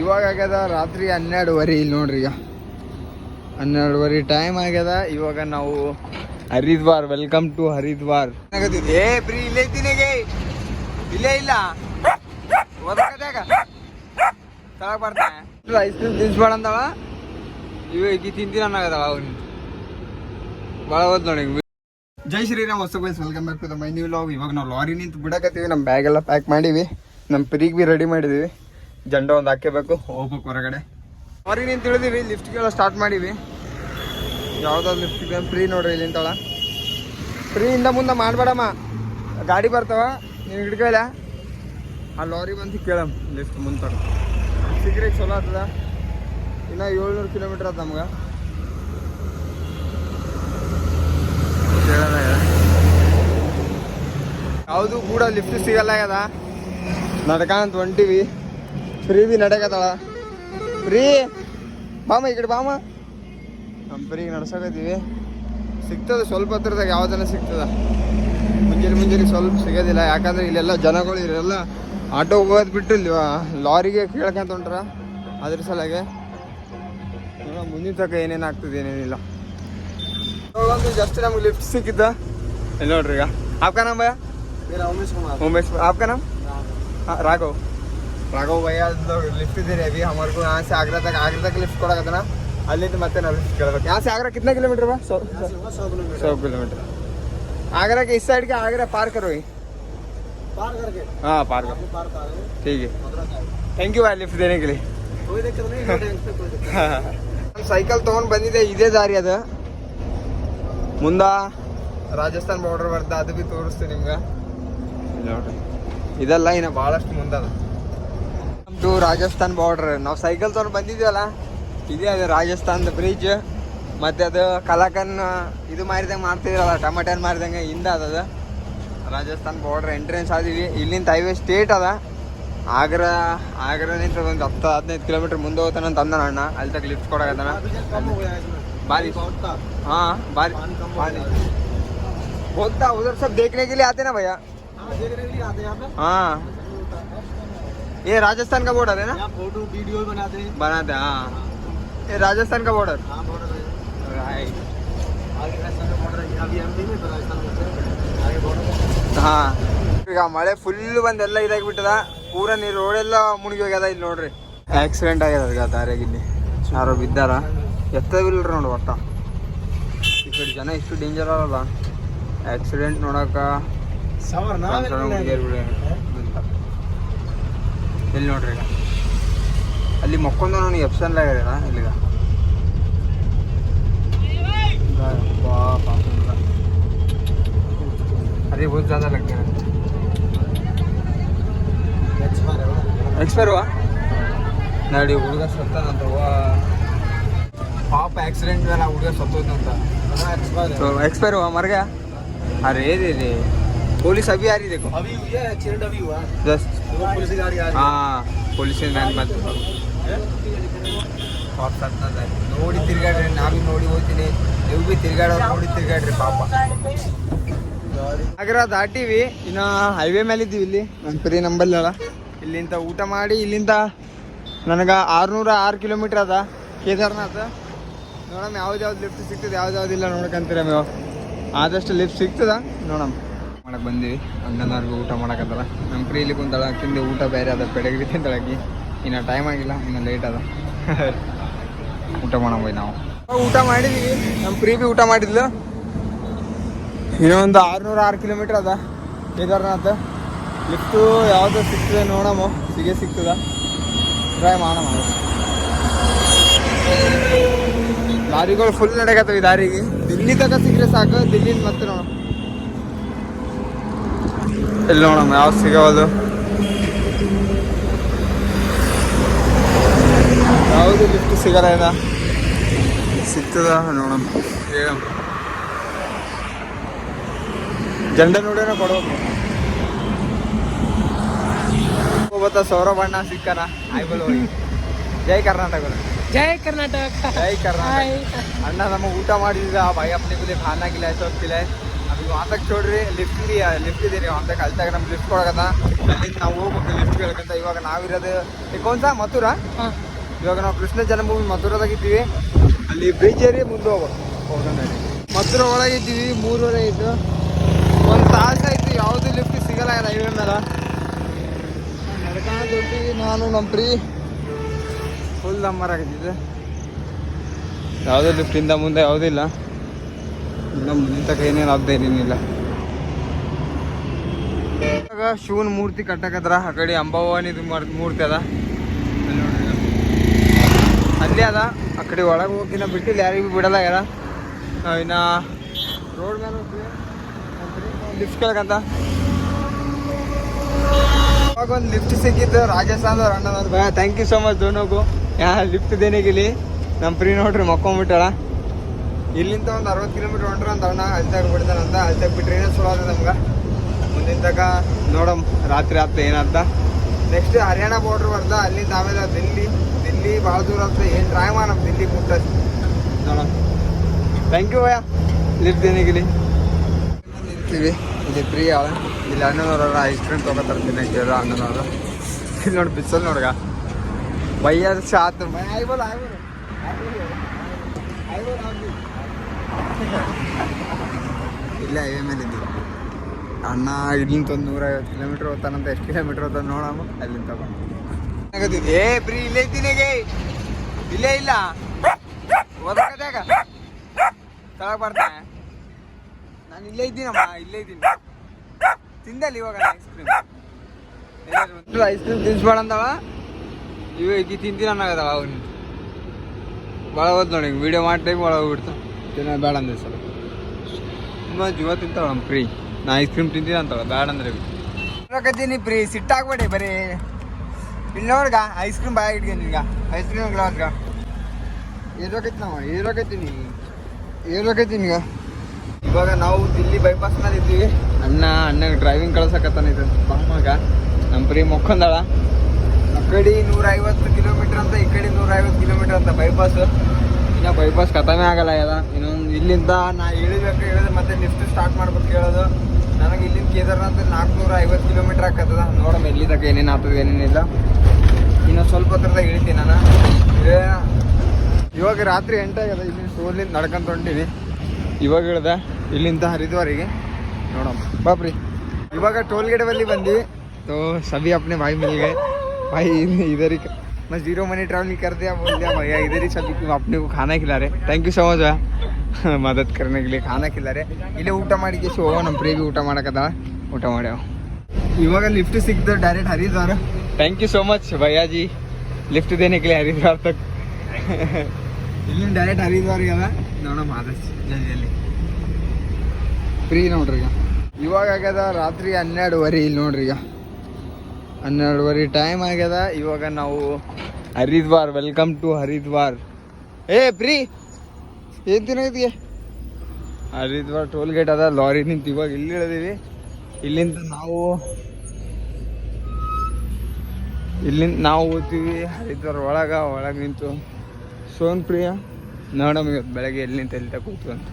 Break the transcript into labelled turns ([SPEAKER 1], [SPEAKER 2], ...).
[SPEAKER 1] ಇವಾಗ ಆಗ್ಯದ ರಾತ್ರಿ ಹನ್ನೆರಡುವರೆ ಇಲ್ಲಿ ನೋಡ್ರಿ ಈಗ. ಹನ್ನೆರಡುವರೆ ಟೈಮ್ ಆಗ್ಯದ. ಇವಾಗ ನಾವು ಹರಿದ್ವಾರ್ ವೆಲ್ಕಮ್ ಟು ಹರಿದ್ವಾರ್. ಏ, ಬ್ರಿ, ಇಲ್ಲೇ ಇದ್ದೀನಿಗೆ ಇಲ್ಲೇ ಇಲ್ಲ. ತಳಗ್ ಬರ್ತಾನೆ ಐಸ್ ಕ್ರೀಮ್ ತಿನ್ಸ್ಬೇಡ ಅಂದವ? ಇವ ಈಗ ತಿಂತೀನಿ ಅನ್ನೋದವ ಅವ್ನು. ಭಾಳ ಓದ್ ನೋಡಿ ಜೈ ಶ್ರೀರಾಮ್ ಹೊಸ byes welcome back to the my new vlog ಇವಾಗ ನಾವು ಲಾರಿ ನಿಂತು ಬಿಡಕತ್ತೀವಿ. ನಮ್ಮ ಬ್ಯಾಗ್ ಎಲ್ಲ ಪ್ಯಾಕ್ ಮಾಡೀವಿ. ನಮ್ಮ ಪ್ರೀಗ್ ಬಿ ರೆಡಿ ಮಾಡಿದೀವಿ. ಜಂಡ ಒಂದು ಹಾಕಬೇಕು ಹೋಗ್ಬೇಕು ಹೊರಗಡೆ. ಹೊರಗೆ ನೀನು ತಿಳಿದೀವಿ ಲಿಫ್ಟ್ಗೆಲ್ಲ ಸ್ಟಾರ್ಟ್ ಮಾಡೀವಿ. ಯಾವ್ದಾದ್ರು ಲಿಫ್ಟ್ ಫ್ರೀ ನೋಡ್ರಿ ಇಲ್ಲಿಂದಳ ಫ್ರೀ ಇಂದ ಮುಂದೆ ಮಾಡಬೇಡಮ್ಮ. ಗಾಡಿ ಬರ್ತಾವ ನೀನು ಹಿಡ್ಕೇಳ ಆ ಲಾರಿ ಬಂದು ಕೇಳಮ್ಮ ಲಿಫ್ಟ್ ಮುಂತಾಡ ಸಿಗ್ರಿ ಚಲೋ ಆಗ್ತದ. ಇನ್ನೂ ಏಳ್ನೂರು ಕಿಲೋಮೀಟರ್ ಅದ ನಮ್ಗೆ. ಯಾವುದು ಕೂಡ ಲಿಫ್ಟ್ ಸಿಗಲ್ಲ ಆಗ್ಯದ. ನಡ್ಕಂತ ಹೊಂಟಿವಿ. ఫ్రీ బి ಫ್ರೀ? ಬಾಮ ಈ ಕಡೆ ಬಾಮ. ನಮ್ಮ ಫ್ರೀಗೆ ನಡ್ಸಕತ್ತೀವಿ. ಸಿಗ್ತದೆ ಸ್ವಲ್ಪ ಹತ್ರದಾಗ ಯಾವ ಜನ ಸಿಗ್ತದ. ಮುಂಜಾನೆ ಮುಂಜಾನೆ ಸ್ವಲ್ಪ ಸಿಗೋದಿಲ್ಲ. ಯಾಕಂದ್ರೆ ಇಲ್ಲೆಲ್ಲ ಜನಗಳು ಇರೆಲ್ಲ. ಆಟೋ ಹೋಗೋದು ಬಿಟ್ಟು ಲಾರಿಗೆ ಕೇಳ್ಕೊಂತ ಹೊಂಟ್ರ ಅದ್ರ ಸಲಾಗೆ ಮುಂದಿನ ತಕ ಏನೇನು ಆಗ್ತದೆ ಏನೇನಿಲ್ಲ. ಜಸ್ಟ್ ನಮ್ಗೆ ಲಿಫ್ಟ್ ಸಿಕ್ಕಿದ್ದ. ನೋಡ್ರಿ ಈಗ.
[SPEAKER 2] ಆಪ್ಕಾ ನಾಮ್ ಉಮೇಶ್
[SPEAKER 1] ಕುಮಾರ್. ಉಮೇಶ್ ಆಪ್ಕಾ ರಾಘವ್. राघव राघव भैया लिफ्ट दे रहे अभी हमारे को यहाँ से आगरा तक आगरा तक लिफ्ट ಕೊಡಕತ್ತ ನಾ ಅಲ್ಲಿಂದ ಮತ್ತೆ ನಾವು लिफ्ट ಕೇಳಬೇಕು यहाँ से आगरा कितना किलोमीटर बा सौ
[SPEAKER 2] सौ किलोमीटर
[SPEAKER 1] सौ किलोमीटर आगरा के इस साइड के आगरा पार करो ही
[SPEAKER 2] पार करके
[SPEAKER 1] हाँ पार करो
[SPEAKER 2] आपको पार कर रहे हैं
[SPEAKER 1] ठीक है
[SPEAKER 2] Mathura side
[SPEAKER 1] thank you Bhai lift ದೇನೆ ಕೇಳಿ
[SPEAKER 2] कोई दिक्कत नहीं है टैंक पे कोई दिक्कत
[SPEAKER 1] ಸೈಕಲ್ ತೊಗೊಂಡು ಬಂದಿದೆ ಇದೇ ದಾರಿ ಅದು ಮುಂದ ರಾಜಸ್ಥಾನ್ ಬಾರ್ಡರ್ ಬರ್ದ ಅದು ಬಿ ತೋರಿಸ್ತೀನಿ ನಿಮ್ಗೆ ಇಲ್ಲಿ ನೋಡ್ರಿ ಇದೆಲ್ಲ ಇನ್ನು ಭಾಳಷ್ಟು ಮುಂದದ ಇದು ರಾಜಸ್ಥಾನ್ ಬಾರ್ಡ್ರ್ ನಾವು ಸೈಕಲ್ ತೊಗೊಂಡು ಬಂದಿದ್ದೀವಲ್ಲ ಇದೇ ಅದು ರಾಜಸ್ಥಾನ್ದ ಬ್ರಿಡ್ಜ್ ಮತ್ತು ಅದು ಕಲಾಕನ್ ಇದು ಮಾರಿದಂಗೆ ಮಾಡ್ತಿದ್ರಲ್ಲ ಟಮಾಟೆ ಮಾರಿದಂಗೆ ಹಿಂದೆ ಅದ ರಾಜಸ್ಥಾನ್ ಬಾರ್ಡ್ರ್ ಎಂಟ್ರೆನ್ಸ್ ಆದಿವಿ. ಇಲ್ಲಿಂದ ಹೈವೇ ಸ್ಟೇಟ್ ಅದ. ಆಗ್ರಾ ಆಗ್ರಾನಿಂದ ಒಂದು ಹತ್ತು ಹದಿನೈದು ಕಿಲೋಮೀಟ್ರ್ ಮುಂದೆ ಹೋಗ್ತಾನೆ ಅಂತ ಅಂದನ ಅಣ್ಣ. ಅಲ್ಲಿ ತಗ ಲಿಫ್ಟ್ ಕೊಡಕತ್ತಾನ. ಬಾರಿ
[SPEAKER 2] ಹಾಂ ಬಾರಿ ಹೋಗ್ತಾ ಉದರ್ ಸ್ವಲ್ಪ ದೇಖನೆ ಗಿಲಿ ಆತೇನಾ
[SPEAKER 1] ಹಾಂ. ये राजस्थान का बॉर्डर है ना
[SPEAKER 2] यहाँ फोटो वीडियो भी बनाते हैं
[SPEAKER 1] बनाते हैं हाँ ये राजस्थान का बॉर्डर
[SPEAKER 2] हाँ बॉर्डर है आगे राजस्थान का बॉर्डर है अभी एमपी में तो राजस्थान में आगे बॉर्डर
[SPEAKER 1] ಹಾ ಈಗ ಮಳೆ ಫುಲ್ ಬಂದ್ ಎಲ್ಲ ಇದಾಗ್ಬಿಟ್ಟದ ಪೂರ ನೀರು ರೋಡೆಲ್ಲ ಮುಳುಗಿ ಹೋಗ್ಯದ ಇಲ್ಲಿ ನೋಡ್ರಿ ಆಕ್ಸಿಡೆಂಟ್ ಆಗ್ಯದ ಈಗ ದಾರಿಯಾಗ ಇಲ್ಲಿ ಯಾರೋ ಬಿದ್ದಾರ ಎತ್ತವಿಲ್ರಿ ನೋಡಿ ಒಟ್ಟ ಈ ಕಡೆ ಜನ ಇಷ್ಟು ಡೇಂಜರ್ ಅಲ್ಲ ಆಕ್ಸಿಡೆಂಟ್ ನೋಡಕ
[SPEAKER 2] सवर
[SPEAKER 1] ಇಲ್ಲಿ ನೋಡ್ರಿ. ಈಗ ಅಲ್ಲಿ ಮಕ್ಕೊಂದ ನಾನು ಎಪ್ಸನ್ಲ ಇದ್ದೀನ ಇಲ್ಲಿಗ.
[SPEAKER 2] ಅದೇ ಬಹುತ್ ಜಾದ
[SPEAKER 1] ಲಗ್ನ ಎಕ್ಸ್ಪೈರ್ವಾ ನೋಡಿ ಹುಡುಗ ಸತ್ತಾನಂತ ಪಾಪ ಆಕ್ಸಿಡೆಂಟ್ ಮೇಲೆ ಹುಡುಗ ಸತ್ತೋದಂತ
[SPEAKER 2] ಎಕ್ಸ್ಪೈರ್ ಎಕ್ಸ್ಪೈರ್ವಾ ಮರ್ಗ?
[SPEAKER 1] ಅರೇ ರೀ हुआ मर गया अरे रे रे पुलिस अभी आ रही देखो
[SPEAKER 2] अभी हुई है एक्सीडेंट अभी हुआ है
[SPEAKER 1] जस्ट
[SPEAKER 2] वो पुलिस की गाड़ी आ रही
[SPEAKER 1] हाँ ಪೊಲೀಸ್ ಮ್ಯಾನ್ ಮತ್ತೆ ಪಾಪ ಸತ್ತದ ನೋಡಿ ತಿರ್ಗಾಡ್ರಿ ನಾವೀ ನೋಡಿ ಹೋಗ್ತೀನಿ ನೀವು ಬಿ ತಿರ್ಗಾಡೋರು ನೋಡಿ ತಿರ್ಗಾಡ್ರಿ ಪಾಪ ಆಗ್ರಾ ದಾಟಿವಿ ಇನ್ನ ಹೈವೇ ಮೇಲೆ ಇದ್ದೀವಿ ಇಲ್ಲಿ ನನ್ನ ಪರಿ ನಂಬಲ್ಲ ಇಲ್ಲಿಂದ ಊಟ ಮಾಡಿ ಇಲ್ಲಿಂದ ನನಗೆ ಆರುನೂರ ಆರು ಕಿಲೋಮೀಟ್ರ್ ಅದ ಕೇದಾರ್ನಾಥ್ ನೋಡಮ್ಮ ಯಾವ್ದು ಯಾವ್ದು ಲಿಫ್ಟ್ ಸಿಗ್ತದೆ ಯಾವ್ದು ಯಾವ್ದಿಲ್ಲ ನೋಡ್ಕಂತೀರ ನೀವು ಆದಷ್ಟು ಲಿಫ್ಟ್ ಸಿಗ್ತದ ನೋಡಮ್ಮ ಮಾಡಕ್ ಬಂದಿವಿ. ಅಣ್ಣನವ್ರಿಗೆ ಊಟ ಮಾಡಕತ್ತಲ್ಲ ನಮ್ಮ ಫ್ರೀ ಇಲ್ಲಿ ಕುಂತಾಳ, ತಿಂದು ಊಟ ಬೇರೆ ಅದ ಪೆಡಗಿರಿ ತಿಂತಾಳಕಿ ಇನ್ನು ಟೈಮ್ ಆಗಿಲ್ಲ, ಇನ್ನು ಲೇಟ್ ಅದ. ಊಟ ಮಾಡೋಣ ನಾವು. ಊಟ ಮಾಡಿದೀವಿ. ನಮ್ಮ ಫ್ರೀ ಬಿ ಊಟ ಮಾಡಿದ್ಲು. ಇನ್ನೊಂದು ಆರುನೂರ ಆರು ಕಿಲೋಮೀಟ್ರ್ ಅದ, ಕೇದಾರ್ನಾಥ್. ಲಿಫ್ಟು ಯಾವುದು ಸಿಗ್ತದೆ ನೋಡಮ್ಮ ಸಿಗೆ ಸಿಗ್ತದ. ಟ್ರೈ ಮಾಡೋಣ ದಾರಿಗಳು ಫುಲ್ ನಡೆಯಕತ್ತವ ಈ ದಾರಿಗೆ. ದಿಲ್ಲಿ ತಗ ಸಿಗ್ರೆ ಸಾಕು ದಿಲ್ಲಿಂದ ಮತ್ತೆ ನೋಡ ಇಲ್ಲಿ ನೋಡೋಣ ಯಾವ ಸಿಗವಲ್ದು ಯಾವುದು ಲಿಫ್ಟ್ ಸಿಗಲ್ಲ ಇಲ್ಲ ಸಿಗ್ತದ ನೋಡೋಣ ಹೇಳಮ್ಮ ಜಂಡ ನೋಡೋಣ ಕೊಡೋದು ಬತ್ತ ಸೌರಭಣ್ಣ ಸಿಕ್ಕನ ಆಯ್ಬಲ್ ಹೋಗಿ ಜೈ ಕರ್ನಾಟಕ
[SPEAKER 3] ಜೈ
[SPEAKER 1] ಕರ್ನಾಟಕ ಜೈ
[SPEAKER 3] ಕರ್ನಾಟಕ
[SPEAKER 1] ಅಣ್ಣ ನಮಗೆ ಊಟ ಮಾಡಿದ ಆ ಭಾಯಿ ಅಪ್ಪನಿಗೂ ಖಾನಾಗಿಲ್ಲ ಸೊಪ್ಪಿಲ್ಲ ಈಗ ಅಂತಕ್ಕೆ ನೋಡ್ರಿ ಲಿಫ್ಟ್ ಲಿಫ್ಟ್ ಇದೀರಿ ಅಂತಕ್ಕೆ ಅಲ್ತಾಗ ನಮ್ಗೆ ಲಿಫ್ಟ್ ಕೊಡಕತ್ತ. ಅಲ್ಲಿಂದ ನಾವು ಹೋಗ್ಬೇಕು ಲಿಫ್ಟ್ ಕೇಳಕಂತ ಇವಾಗ ನಾವಿರೋದು. ಇಕೊಂತ ಮಥುರಾ? ಇವಾಗ ನಾವು ಕೃಷ್ಣ ಜನ್ಮಭೂಮಿ ಮಥುರದಾಗ ಇದ್ದೀವಿ. ಅಲ್ಲಿ ಬ್ರಿಡ್ಜ್ ಏರಿ ಮುಂದೆ ಹೋಗ್ಬೇಕು. ಹೋಗೋಣ ಮಥುರ ಒಳಗಿದ್ದೀವಿ ಮೂರುವರೆ ಆಯಿತು ಒಂದು ತಾಸು ಆಯ್ತು ಯಾವುದು ಲಿಫ್ಟ್ ಸಿಗಲ್ಲ ಹೈವೇ ಮೇಲೆ ನಡ್ಕೊಂಡು ಹೊಂಟೀವಿ ನಾನು ನಮ್ಮ ಪ್ರೀ. ಫುಲ್ ನಂಬರ್ ಆಗಿದ್ದಿದ್ದು ಯಾವುದೇ ಲಿಫ್ಟಿಂದ ಮುಂದೆ ಯಾವುದಿಲ್ಲ ಮುಂದಿನ ತನಕ ಏನೇನು ಆಗ್ದೇನೇನಿಲ್ಲ ಇವಾಗ ಶಿವನ ಮೂರ್ತಿ ಕಟ್ಟಕತ್ರ, ಆ ಕಡೆ ಅಂಬಾವಾನಿದು ಮೂರ್ತಿ ಅದ. ಅಲ್ಲಿ ಅದ, ಆ ಕಡೆ ಒಳಗೆ ಹೋಗಿನ ಬಿಟ್ಟಿಲ್ಲ, ಯಾರಿಗೂ ಬಿಡಲ್ಲ ಯಾರ ಇನ್ನು ರೋಡ್ ಮೇಲೆ ಲಿಫ್ಟ್ ಕೇಳಕಂತ. ಇವಾಗ ಒಂದು ಲಿಫ್ಟ್ ಸಿಕ್ಕಿತ್ತು, ರಾಜಸ್ಥಾನದ ಅಣ್ಣ ಥ್ಯಾಂಕ್ ಯು ಸೊ ಮಚ್ ದೋನೋಗು ಯಾ ಲಿಫ್ಟ್ ದೇನಿಗಿಲಿ. ನಮ್ಮ ಫ್ರೀ ನೋಡ್ರಿ ಮಕ್ಕೊಂಬಿಟ್ಟಾಳ. ಇಲ್ಲಿಂದ ಒಂದು ಅರವತ್ತು ಕಿಲೋಮೀಟ್ರ್ ಹೊಂಟ್ರೆ ಅಂತ ಅಣ್ಣ ಅಲ್ತಾಗ ಬಿಡ್ತಾನಂತ ಅಲ್ತಾಗ ಬಿಟ್ರೆ ಏನೋ ಚಲೋ ಅದ ನಮ್ಗೆ? ಮುಂದಿನ ತಕ ನೋಡಮ್, ರಾತ್ರಿ ಆತ ಏನಂತ. ನೆಕ್ಸ್ಟ್ ಹರಿಯಾಣ ಬಾರ್ಡ್ರ್ ಬರ್ದ ಅಲ್ಲಿಂದ ಆಮೇಲೆ ದಿಲ್ಲಿ ದಿಲ್ಲಿ ಭಾಳ ದೂರ ಆಗ್ತದೆ ಏನು ಟ್ರೈ ಮಾಡಮ್ ದಿಲ್ಲಿ ಮುಟ್ಟ ನೋಡಮ್ ಥ್ಯಾಂಕ್ ಯು ಭಯ ಲಿಫ್ಟ್ ಇಲ್ಲಿ ಇರ್ತೀವಿ ಇಲ್ಲಿ ಫ್ರೀ ಅವ ಇಲ್ಲಿ ಅಣ್ಣನವ್ರ ಐಸ್ ಕ್ರೀಮ್ ತೊಗೊತಾರೆ ತಿನ್ನಕ್ಕೆ ಅಣ್ಣನವರು. ಇಲ್ಲಿ ನೋಡಿ ಬಿಸಲ್ ನೋಡ್ಗ. ಬೈಯರ್ ಐಬೋಲ್ ಐಬೋಲ್ ಆಯ್ಬೋದು ಇಲ್ಲ ಹೈವೇ ಮೇಲೆ ಇದ್ದೀವಿ. ಅಣ್ಣ ಇಲ್ಲಿಂದ ಒಂದು ನೂರೈವತ್ತು ಕಿಲೋಮೀಟರ್ ಹೋಗ್ತಾನಂತ, ಎಷ್ಟು ಕಿಲೋಮೀಟರ್ ಹೋಗ್ತಾನ ನೋಡಮ್ಮ, ಅಲ್ಲಿಂದ ತಗೊಂಡು. ಏ, ಬ್ರೀ, ಇಲ್ಲೇ ಇದ್ದೀನಿಗೆ ಇಲ್ಲೇ ಇಲ್ಲ. ಓದಕತ್ಯಾಗ ತಳಗ ಬರ್ತಾನೆ. ನಾನು ಇಲ್ಲೇ ಇದ್ದೀನಮ್ಮ, ಇಲ್ಲೇ ಇದ್ದೀನಿ. ತಿಂದಲ್ಲಿ ಇವಾಗ ಐಸ್ ಕ್ರೀಮ್ ಐಸ್ ಕ್ರೀಮ್ ತಿನ್ಸ್ಬೇಡ ಅಂದವ? ಇವ ಈಗ ತಿಂತೀನಿ ಅನ್ನೋದವ ಅವನು. ಭಾಳ ಹೋದ್ ನೋಡಿ ವಿಡಿಯೋ ಮಾಡಿ ಟೈಮ್ ಒಳಗೆ ಹೋಗ್ಬಿಡ್ತು ತಿನ್ನ ಬೇಡ ಅಂದ್ರೆ ಸರ್ ತುಂಬ ಜೀವ ತಿಂತಾಳ ನಮ್ಮ ಪ್ರೀ. ನಾ ಐಸ್ ಕ್ರೀಮ್ ತಿಂತೀನಿ ಅಂತಾಳ ಬೇಡ ಅಂದ್ರೆ ಹೇಳ್ತೀನಿ ಪ್ರೀ ಸಿಟ್ಟಾಗ್ಬೇಡಿ ಬರೀ. ಇಲ್ಲಿ ನೋಡ್ಗ ಐಸ್ ಕ್ರೀಮ್ ಬಾಯ್ ಇಟ್ಗೆ ನಿನ್ಗ ಐಸ್ ಕ್ರೀಮ್ ಗ್ಲಾಸ್ಗ ಏರೋಕೈತಿ ನಾವು ಏರೋಕೈತೀನಿ ಏರೋಕೈತೀನಿ ಈಗ. ಇವಾಗ ನಾವು ದಿಲ್ಲಿ ಬೈಪಾಸ್ ಮೇಲೆ ಇದ್ದೀವಿ ಅಣ್ಣ ಅಣ್ಣಗೆ ಡ್ರೈವಿಂಗ್ ಕಳ್ಸಕತ್ತಾನ ಇದು. ಬಾಮಾಗ ನಮ್ಮ ಪ್ರೀ ಮೊಕ್ಕೊಂದಾಳ. ಆ ಕಡೆ ನೂರೈವತ್ತು ಕಿಲೋಮೀಟ್ರ್ ಅಂತ ಈ ಕಡೆ ನೂರೈವತ್ತು ಕಿಲೋಮೀಟ್ರ್ ಅಂತ ಬೈಪಾಸ್ ಇನ್ನ ಬೈಪಾಸ್ ಕಥಾನೇ ಆಗಲ್ಲ ಎಲ್ಲ ಇನ್ನು ಇಲ್ಲಿಂದ ನಾ ಇಳಿಬೇಕು ಹೇಳಿದ್ರೆ ಮತ್ತೆ ಲಿಫ್ಟ್ ಸ್ಟಾರ್ಟ್ ಮಾಡ್ಬೇಕು ಕೇಳೋದು. ನನಗೆ ಇಲ್ಲಿಂದ ಕೇದಾರ್ನಾಥ್ ನಾಲ್ಕುನೂರ ಐವತ್ತು ಕಿಲೋಮೀಟರ್ ಆಗ್ತದ. ನೋಡಮ್ಮ ಇಲ್ಲಿ ತಕ್ಕ ಏನೇನು ಆಗ್ತದೆ ಏನೇನಿಲ್ಲ ಇನ್ನು ಸ್ವಲ್ಪ ಹತ್ರದಾಗ ಇಳಿತೀನಿ ನಾನು. ಇವಾಗ ರಾತ್ರಿ ಎಂಟಾಗ್ಯದ ಇಲ್ಲಿ ಸ್ಟೋರ್ಲಿಂದ ನಡ್ಕೊಂಡು ಹೊಂಟೀವಿ. ಇವಾಗ ಹೇಳ್ದೆ, ಇಲ್ಲಿಂದ ಹರಿದ್ವಾರಿಗೆ. ನೋಡಮ್ಮ ಬಾಪ್ರಿ. ಇವಾಗ ಟೋಲ್ ಗೇಟ್ ಬಲ್ಲಿ ಬಂದ್ವಿ. ತೋ ಸಭಿ ಅಪ್ನೆ ಬಾಯಿ ಮಿಲ್ಗೆ. ಬಾಯಿ ಇದರಿಗೆ मैं जीरो मनी ट्रैवलिंग कर दिया बोल दिया भैया इधर ही सभी को अपने को खाना खिला रहे ಥ್ಯಾಂಕ್ ಯು ಸೊ ಮಚ್ ಮದತ್ करने के लिए खाना खिला रहे ಇಲ್ಲೇ ಊಟ ಮಾಡಿ ಕೇಸಿ ಹೋಗೋ ನಮ್ಮ ಪ್ರೇಬಿ ಊಟ ಮಾಡಕತ್ತಾಳ ಊಟ ಮಾಡ್ಯಾವ ಇವಾಗ ಲಿಫ್ಟ್ ಸಿಕ್ತು direct Haridwar thank you so much bhaiya G lift ದೇನೆ के लिए ಹರಿದ್ವಾರ ತಕ್ ಇಲ್ಲಿಂದ ಡೈರೆಕ್ಟ್ ಹರಿದ್ವಾರಿಗೆ ಅದ ನೋಡಮ್ಮ ಆದಷ್ಟು ಜಲ್ದಿ ಜಲ್ದಿ ಫ್ರೀ ನೋಡ್ರಿ ಈಗ ಇವಾಗ ಆಗ್ಯದ ರಾತ್ರಿ ಹನ್ನೆರಡುವರೆ ಇಲ್ಲಿ ನೋಡ್ರಿ ಈಗ ಹನ್ನೆರಡುವರೆ ಟೈಮ್ ಆಗ್ಯದ. ಇವಾಗ ನಾವು ಹರಿದ್ವಾರ್ ವೆಲ್ಕಮ್ ಟು ಹರಿದ್ವಾರ್. ಏ, ಪ್ರೀ, ಏನ್ ತಿನ್ನೋದಿಗೆ ಹರಿದ್ವಾರ್ ಟೋಲ್ ಗೇಟ್ ಅದ ಲಾರಿ ನಿಂತು ಇವಾಗ ಇಲ್ಲಿ ಇಳಿದೀವಿ. ಇಲ್ಲಿಂದ ನಾವು ಇಲ್ಲಿಂದ ನಾವು ಓದ್ತೀವಿ ಹರಿದ್ವಾರ್ ಒಳಗ, ಒಳಗೆ ನಿಂತು. ಸೋನ್ ಪ್ರಿಯ ನೋಡಮ್ ಇವತ್ತು ಬೆಳಗ್ಗೆ ಎಲ್ಲಿ ನಿಂತು ಎಲ್ಲಿ ತಗೋತು ಅಂತ.